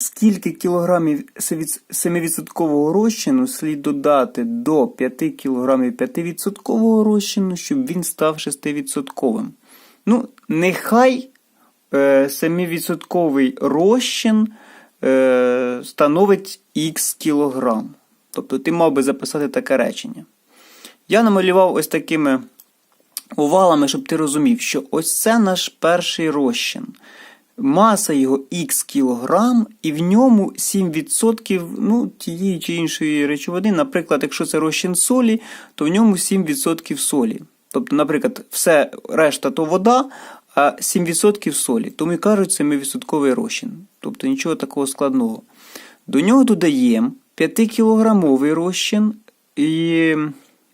Скільки кілограмів 7% розчину слід додати до 5 кілограмів 5% розчину, щоб він став 6%? Ну, нехай е, 7% розчин е, становить х кілограм. Тобто ти мав би записати таке речення. Я намалював ось такими овалами, щоб ти розумів, що ось це наш перший розчин. Маса його х кілограм, і в ньому 7% ну, тієї чи іншої речовини. Наприклад, якщо це розчин солі, то в ньому 7% солі. Тобто, наприклад, все решта то вода, а 7% солі. Тому і кажуть 7% розчин. Тобто нічого такого складного. До нього додаємо 5-кілограмовий розчин, і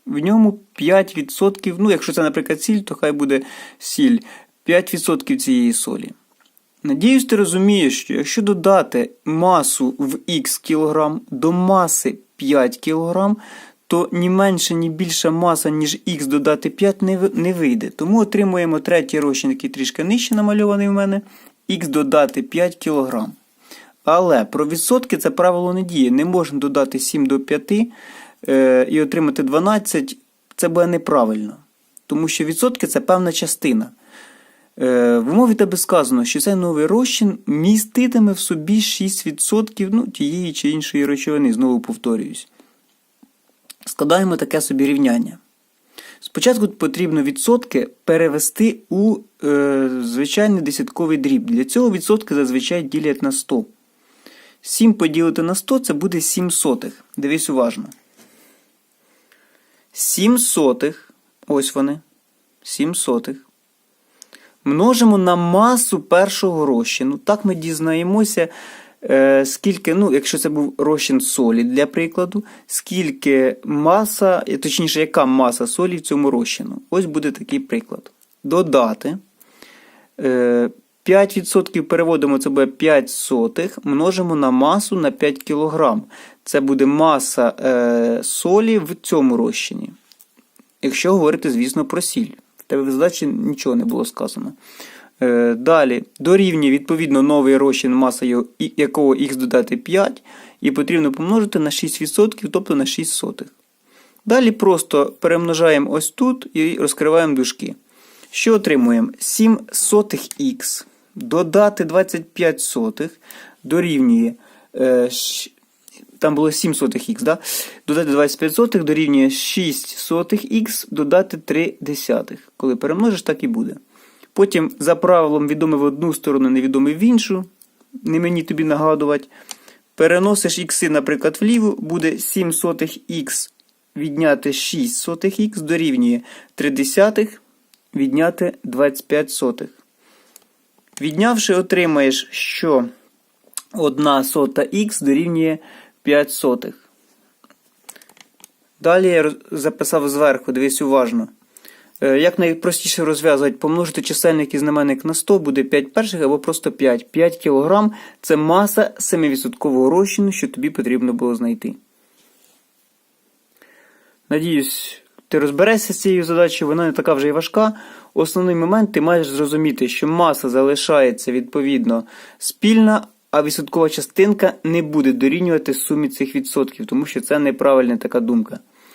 в ньому 5%, ну, якщо це, наприклад, сіль, то хай буде сіль 5% цієї солі. Надіюсь, ти розумієш, що якщо додати масу в х кілограм до маси 5 кілограм, то ні менша, ні більша маса, ніж х додати 5 не, вийде. Тому отримуємо третій розчин, який трішки нижче намальований в мене, х додати 5 кілограм. Але про відсотки це правило не діє. Не можна додати 7 до 5 е, і отримати 12. Це буде неправильно. Тому що відсотки це певна частина. Е, в умові тебе сказано, що цей новий розчин міститиме в собі 6% ну, тієї чи іншої речовини, знову повторююсь. Складаємо таке собі рівняння. Спочатку потрібно відсотки перевести у е, звичайний десятковий дріб. Для цього відсотки зазвичай ділять на 100. 7 поділити на 100 це буде 7 сотих. Дивись уважно. 7 сотих, ось вони, 7 сотих. Множимо на масу першого розчину. Так ми дізнаємося, е, скільки, ну, якщо це був розчин солі, для прикладу, скільки маса, е, точніше, яка маса солі в цьому розчину. Ось буде такий приклад. Додати. Е, 5% переводимо, це буде 5 сотих, множимо на масу на 5 кг. Це буде маса е, солі в цьому розчині. Якщо говорити, звісно, про сіль. Тебе в задачі нічого не було сказано. Е, далі дорівнює, відповідно, новий розчин, маса його, якого х додати 5, і потрібно помножити на 6%, тобто на 6 сотих. Далі просто перемножаємо ось тут і розкриваємо дужки. Що отримуємо? 7 сотих х додати 25 сотих дорівнює. Там було 7 сотих х, да? додати 25 сотих дорівнює 6 сотих х додати 3 десятих. Коли перемножиш, так і буде. Потім за правилом відомий в одну сторону, невідомий в іншу. Не мені тобі нагадувати. Переносиш ікси, наприклад, вліво, буде 7 сотих х відняти 6 сотих х дорівнює 3 десятих відняти 25 сотих. Віднявши, отримаєш, що 1 сота х дорівнює 5 сотих. Далі я записав зверху, дивись уважно. Е, Як найпростіше розв'язувати, помножити чисельник і знаменник на 100 буде 5 перших або просто 5. 5 кг це маса 7% розчину, що тобі потрібно було знайти. Надіюсь, ти розберешся з цією задачею, вона не така вже й важка. Основний момент ти маєш зрозуміти, що маса залишається відповідно спільна, а відсоткова частинка не буде дорівнювати сумі цих відсотків, тому що це неправильна така думка.